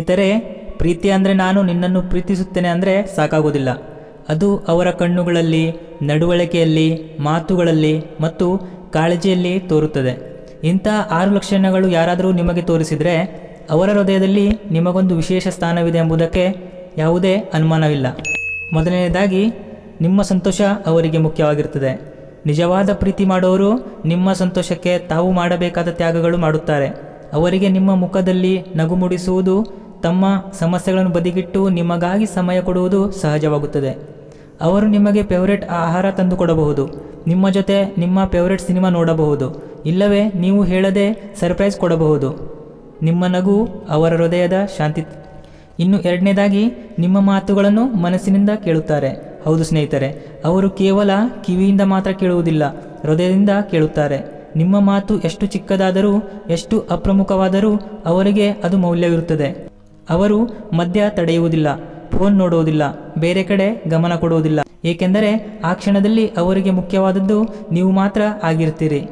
ಸ್ನೇಹಿತರೆ, ಪ್ರೀತಿ ಅಂದರೆ ನಾನು ನಿನ್ನನ್ನು ಪ್ರೀತಿಸುತ್ತೇನೆ ಅಂದರೆ ಸಾಕಾಗೋದಿಲ್ಲ. ಅದು ಅವರ ಕಣ್ಣುಗಳಲ್ಲಿ, ನಡವಳಿಕೆಯಲ್ಲಿ, ಮಾತುಗಳಲ್ಲಿ ಮತ್ತು ಕಾಳಜಿಯಲ್ಲಿ ತೋರುತ್ತದೆ. ಇಂಥ ಆರು ಲಕ್ಷಣಗಳು ಯಾರಾದರೂ ನಿಮಗೆ ತೋರಿಸಿದರೆ, ಅವರ ಹೃದಯದಲ್ಲಿ ನಿಮಗೊಂದು ವಿಶೇಷ ಸ್ಥಾನವಿದೆ ಎಂಬುದಕ್ಕೆ ಯಾವುದೇ ಅನುಮಾನವಿಲ್ಲ. ಮೊದಲನೆಯದಾಗಿ, ನಿಮ್ಮ ಸಂತೋಷ ಅವರಿಗೆ ಮುಖ್ಯವಾಗಿರುತ್ತದೆ. ನಿಜವಾದ ಪ್ರೀತಿ ಮಾಡುವವರು ನಿಮ್ಮ ಸಂತೋಷಕ್ಕೆ ತಾವು ಮಾಡಬೇಕಾದ ತ್ಯಾಗಗಳು ಮಾಡುತ್ತಾರೆ. ಅವರಿಗೆ ನಿಮ್ಮ ಮುಖದಲ್ಲಿ ನಗು ಮೂಡಿಸುವುದು ತಮ್ಮ ಸಮಸ್ಯೆಗಳನ್ನು ಬದಿಗಿಟ್ಟು ನಿಮಗಾಗಿ ಸಮಯ ಕೊಡುವುದು ಸಹಜವಾಗುತ್ತದೆ. ಅವರು ನಿಮಗೆ ಫೇವ್ರೇಟ್ ಆಹಾರ ತಂದುಕೊಡಬಹುದು. ನಿಮ್ಮ ಜೊತೆ ನಿಮ್ಮ ಫೇವ್ರೇಟ್ ಸಿನಿಮಾ ನೋಡಬಹುದು. ಇಲ್ಲವೇ ನೀವು ಹೇಳದೆ ಸರ್ಪ್ರೈಸ್ ಕೊಡಬಹುದು. ನಿಮ್ಮ ನಗು ಅವರ ಹೃದಯದ ಶಾಂತಿ. ಇನ್ನು ಎರಡನೇದಾಗಿ ನಿಮ್ಮ ಮಾತುಗಳನ್ನು ಮನಸ್ಸಿನಿಂದ ಕೇಳುತ್ತಾರೆ. ಹೌದು ಸ್ನೇಹಿತರೆ, ಅವರು ಕೇವಲ ಕಿವಿಯಿಂದ ಮಾತ್ರ ಕೇಳುವುದಿಲ್ಲ, ಹೃದಯದಿಂದ ಕೇಳುತ್ತಾರೆ. ನಿಮ್ಮ ಮಾತು ಎಷ್ಟು ಚಿಕ್ಕದಾದರೂ, ಎಷ್ಟು ಅಪ್ರಮುಖವಾದರೂ ಅವರಿಗೆ ಅದು ಮೌಲ್ಯವಿರುತ್ತದೆ. ಅವರು ಮದ್ಯ ತಡೆಯುವುದಿಲ್ಲ, ಫೋನ್ ನೋಡುವುದಿಲ್ಲ, ಬೇರೆ ಕಡೆ ಗಮನ ಕೊಡುವುದಿಲ್ಲ. ಏಕೆಂದರೆ ಆ ಕ್ಷಣದಲ್ಲಿ ಅವರಿಗೆ ಮುಖ್ಯವಾದದ್ದು ನೀವು ಮಾತ್ರ ಆಗಿರ್ತೀರಿ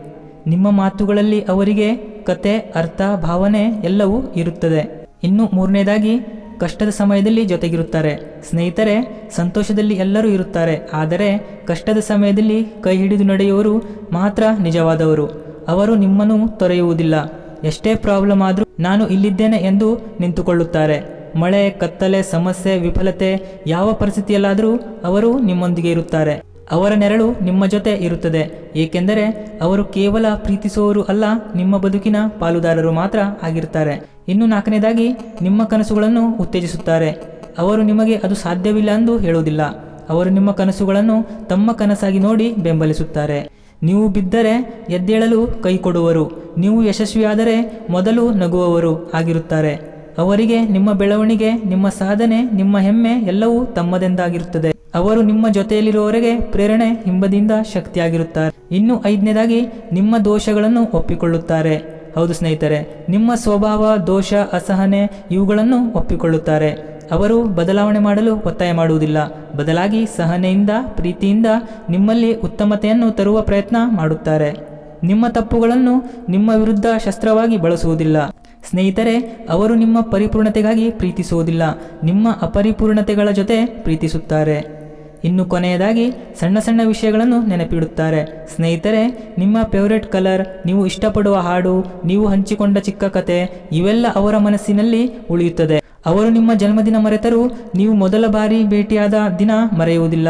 ನಿಮ್ಮ ಮಾತುಗಳಲ್ಲಿ ಅವರಿಗೆ ಕತೆ, ಅರ್ಥ, ಭಾವನೆ ಎಲ್ಲವೂ ಇರುತ್ತದೆ. ಇನ್ನು ಮೂರನೇದಾಗಿ, ಕಷ್ಟದ ಸಮಯದಲ್ಲಿ ಜೊತೆಗಿರುತ್ತಾರೆ. ಸ್ನೇಹಿತರೆ, ಸಂತೋಷದಲ್ಲಿ ಎಲ್ಲರೂ ಇರುತ್ತಾರೆ. ಆದರೆ ಕಷ್ಟದ ಸಮಯದಲ್ಲಿ ಕೈ ಹಿಡಿದು ನಡೆಯುವವರು ಮಾತ್ರ ನಿಜವಾದವರು. ಅವರು ನಿಮ್ಮನ್ನು ತೊರೆಯುವುದಿಲ್ಲ. ಎಷ್ಟೇ ಪ್ರಾಬ್ಲಮ್ ಆದರೂ ನಾನು ಇಲ್ಲಿದ್ದೇನೆ ಎಂದು ನಿಂತುಕೊಳ್ಳುತ್ತಾರೆ. ಮಳೆ, ಕತ್ತಲೆ, ಸಮಸ್ಯೆ, ವಿಫಲತೆ, ಯಾವ ಪರಿಸ್ಥಿತಿಯಲ್ಲಾದರೂ ಅವರು ನಿಮ್ಮೊಂದಿಗೆ ಇರುತ್ತಾರೆ. ಅವರ ನೆರಳು ನಿಮ್ಮ ಜೊತೆ ಇರುತ್ತದೆ. ಏಕೆಂದರೆ ಅವರು ಕೇವಲ ಪ್ರೀತಿಸುವವರು ಅಲ್ಲ, ನಿಮ್ಮ ಬದುಕಿನ ಪಾಲುದಾರರು ಮಾತ್ರ ಆಗಿರ್ತಾರೆ ಇನ್ನು ನಾಲ್ಕನೇದಾಗಿ, ನಿಮ್ಮ ಕನಸುಗಳನ್ನು ಉತ್ತೇಜಿಸುತ್ತಾರೆ. ಅವರು ನಿಮಗೆ ಅದು ಸಾಧ್ಯವಿಲ್ಲ ಎಂದು ಹೇಳುವುದಿಲ್ಲ. ಅವರು ನಿಮ್ಮ ಕನಸುಗಳನ್ನು ತಮ್ಮ ಕನಸಾಗಿ ನೋಡಿ ಬೆಂಬಲಿಸುತ್ತಾರೆ. ನೀವು ಬಿದ್ದರೆ ಎದ್ದೇಳಲು ಕೈ ಕೊಡುವರು. ನೀವು ಯಶಸ್ವಿಯಾದರೆ ಮೊದಲು ನಗುವವರು ಆಗಿರುತ್ತಾರೆ. ಅವರಿಗೆ ನಿಮ್ಮ ಬೆಳವಣಿಗೆ, ನಿಮ್ಮ ಸಾಧನೆ, ನಿಮ್ಮ ಹೆಮ್ಮೆ ಎಲ್ಲವೂ ತಮ್ಮದೆಂದಾಗಿರುತ್ತದೆ. ಅವರು ನಿಮ್ಮ ಜೊತೆಯಲ್ಲಿರುವವರೆಗೆ ಪ್ರೇರಣೆ ಹಿಂಬದಿಂದ ಶಕ್ತಿಯಾಗಿರುತ್ತಾರೆ. ಇನ್ನು ಐದನೇದಾಗಿ, ನಿಮ್ಮ ದೋಷಗಳನ್ನು ಒಪ್ಪಿಕೊಳ್ಳುತ್ತಾರೆ. ಹೌದು ಸ್ನೇಹಿತರೆ, ನಿಮ್ಮ ಸ್ವಭಾವ, ದೋಷ, ಅಸಹನೆ ಇವುಗಳನ್ನು ಒಪ್ಪಿಕೊಳ್ಳುತ್ತಾರೆ. ಅವರು ಬದಲಾವಣೆ ಮಾಡಲು ಒತ್ತಾಯ ಮಾಡುವುದಿಲ್ಲ. ಬದಲಾಗಿ ಸಹನೆಯಿಂದ, ಪ್ರೀತಿಯಿಂದ ನಿಮ್ಮಲ್ಲಿ ಉತ್ತಮತೆಯನ್ನು ತರುವ ಪ್ರಯತ್ನ ಮಾಡುತ್ತಾರೆ. ನಿಮ್ಮ ತಪ್ಪುಗಳನ್ನು ನಿಮ್ಮ ವಿರುದ್ಧ ಶಸ್ತ್ರವಾಗಿ ಬಳಸುವುದಿಲ್ಲ. ಸ್ನೇಹಿತರೆ, ಅವರು ನಿಮ್ಮ ಪರಿಪೂರ್ಣತೆಗಾಗಿ ಪ್ರೀತಿಸುವುದಿಲ್ಲ. ನಿಮ್ಮ ಅಪರಿಪೂರ್ಣತೆಗಳ ಜೊತೆ ಪ್ರೀತಿಸುತ್ತಾರೆ. ಇನ್ನು ಕೊನೆಯದಾಗಿ ಸಣ್ಣ ಸಣ್ಣ ವಿಷಯಗಳನ್ನು ನೆನಪಿಡುತ್ತಾರೆ. ಸ್ನೇಹಿತರೆ, ನಿಮ್ಮ ಫೇವರೆಟ್ ಕಲರ್ ನೀವು ಇಷ್ಟಪಡುವ ಹಾಡು, ನೀವು ಹಂಚಿಕೊಂಡ ಚಿಕ್ಕ ಕತೆ, ಇವೆಲ್ಲ ಅವರ ಮನಸ್ಸಿನಲ್ಲಿ ಉಳಿಯುತ್ತದೆ. ಅವರು ನಿಮ್ಮ ಜನ್ಮದಿನ ಮರೆತರೂ ನೀವು ಮೊದಲ ಬಾರಿ ಭೇಟಿಯಾದ ದಿನ ಮರೆಯುವುದಿಲ್ಲ.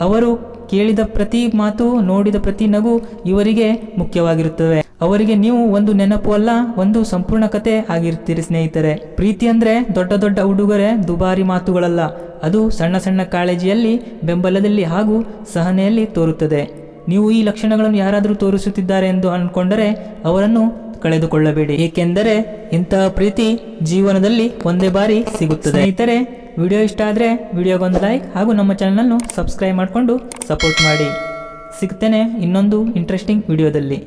ಅವರು ಕೇಳಿದ ಪ್ರತಿ ಮಾತು, ನೋಡಿದ ಪ್ರತಿ ನಗು ಇವರಿಗೆ ಮುಖ್ಯವಾಗಿರುತ್ತವೆ. ಅವರಿಗೆ ನೀವು ಒಂದು ನೆನಪು ಅಲ್ಲ, ಒಂದು ಸಂಪೂರ್ಣ ಕತೆ ಆಗಿರ್ತೀರಿ ಸ್ನೇಹಿತರೆ. ಪ್ರೀತಿ ಅಂದ್ರೆ ದೊಡ್ಡ ದೊಡ್ಡ ಉಡುಗೊರೆ, ದುಬಾರಿ ಮಾತುಗಳಲ್ಲ. ಅದು ಸಣ್ಣ ಸಣ್ಣ ಕಾಳಜಿಯಲ್ಲಿ, ಬೆಂಬಲದಲ್ಲಿ ಹಾಗೂ ಸಹನೆಯಲ್ಲಿ ತೋರುತ್ತದೆ. ನೀವು ಈ ಲಕ್ಷಣಗಳನ್ನು ಯಾರಾದರೂ ತೋರಿಸುತ್ತಿದ್ದಾರೆ ಎಂದು ಅಂದ್ಕೊಂಡರೆ ಅವರನ್ನು ಕಳೆದುಕೊಳ್ಳಬೇಡಿ. ಏಕೆಂದರೆ ಇಂತಹ ಪ್ರೀತಿ ಜೀವನದಲ್ಲಿ ಒಂದೇ ಬಾರಿ ಸಿಗುತ್ತದೆ. ಸ್ನೇಹಿತರೆ ವಿಡಿಯೋ ಇಷ್ಟ ಆದರೆ ವಿಡಿಯೋಗೊಂದು ಲೈಕ್ ಹಾಗೂ ನಮ್ಮ ಚಾನಲನ್ನು ಸಬ್ಸ್ಕ್ರೈಬ್ ಮಾಡಿಕೊಂಡು ಸಪೋರ್ಟ್ ಮಾಡಿ. ಸಿಗ್ತೇನೆ ಇನ್ನೊಂದು ಇಂಟ್ರೆಸ್ಟಿಂಗ್ ವಿಡಿಯೋದಲ್ಲಿ.